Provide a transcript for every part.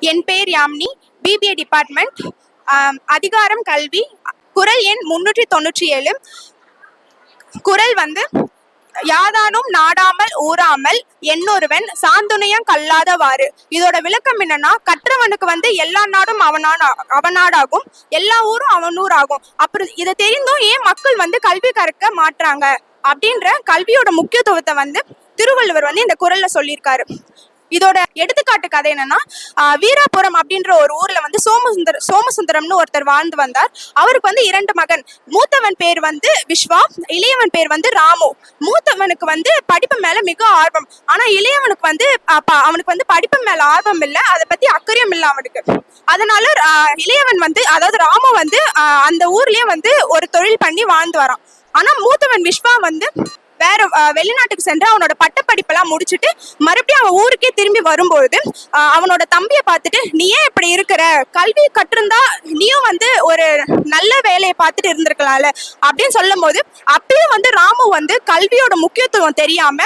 என் பேர் Yamini. BBA department அதிகாரம் கல்வி. குரல் எண் முன்னூற்றி தொண்ணூற்றி ஏழு. குரல் வந்து யாதானும் நாடாமல் ஊறாமல் என்னொருவன் சாந்துணையம் கல்லாதவாறு. இதோட விளக்கம் என்னன்னா கற்றவனுக்கு வந்து எல்லா நாடும் அவனான அவனாடாகும். எல்லா ஊரும் அவன் அப்புறம் இதை தெரிந்தும் ஏன் மக்கள் வந்து கல்வி கற்க மாட்றாங்க? அப்படின்ற கல்வியோட முக்கியத்துவத்தை வந்து திருவள்ளுவர் வந்து இந்த குரல்ல சொல்லியிருக்காரு. இதோட எடுத்துக்காட்டு கதை என்னன்னா வீராபுரம் அப்படின்ற ஒரு ஊர்ல வந்து சோமசுந்தர் சோமசுந்தரம்னு ஒருத்தர் வாழ்ந்து வந்தார். அவருக்கு வந்து இரண்டு மகன். மூத்தவன் பேர் வந்து விஸ்வா இளையவன் பேர் வந்து ராமு. மூத்தவனுக்கு வந்து படிப்பு மேல மிக ஆர்வம். ஆனா இளையவனுக்கு வந்து அவனுக்கு வந்து படிப்பு மேல ஆர்வம் இல்ல. அதை பத்தி அக்கறையும் இல்ல அவனுக்கு. அதனால இளையவன் வந்து அதாவது ராமு வந்து அந்த ஊர்லயே வந்து ஒரு தொழில் பண்ணி வாழ்ந்து வரான். ஆனா மூத்தவன் விஸ்வா வந்து வேற வெளிநாட்டுக்கு சென்று அவனோட பட்டப்படிப்பெல்லாம் முடிச்சுட்டு மறுபடியும் அவன் ஊருக்கே திரும்பி வரும்பொழுது அவனோட தம்பியை பார்த்துட்டு நீ ஏன் இப்படி இருக்கிற? கல்வி கற்றிருந்தா நீயும் வந்து ஒரு நல்ல வேலையை பார்த்துட்டு இருந்திருக்கலாம்ல? அப்படின்னு சொல்லும் போது அப்பயும் வந்து ராமு வந்து கல்வியோட முக்கியத்துவம் தெரியாம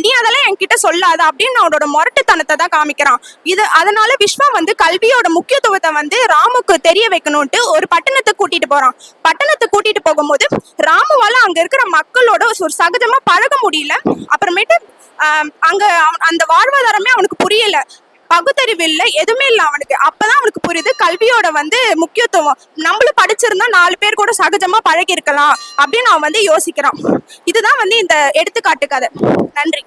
நீ அதெல்லாம் என்கிட்ட சொல்லாத அப்படின்னு அவனோட முரட்டுத்தனத்தை தான் காமிக்கிறான். இது அதனால விஸ்வா வந்து கல்வியோட முக்கியத்துவத்தை வந்து ராமுக்கு தெரிய வைக்கணும்ட்டு ஒரு பட்டணத்தை கூட்டிட்டு போறான். பட்டணத்தை கூட்டிட்டு போகும்போது ராமுவால அங்க இருக்கிற மக்களோட ஒரு சகஜமா பழக முடியல. அப்புறமேட்டு அங்க அந்த வாழ்வாதாரமே அவனுக்கு புரியல. பகுத்தறிவு இல்லை எதுவுமே இல்லை அவனுக்கு. அப்பதான் அவனுக்கு புரியுது கல்வியோட வந்து முக்கியத்துவம். நம்மளும் படிச்சிருந்தா நாலு பேர் கூட சகஜமா பழகி இருக்கலாம் அப்படின்னு அவன் வந்து யோசிக்கிறான். இதுதான் வந்து இந்த எடுத்துக்காட்டு கதை. நன்றி.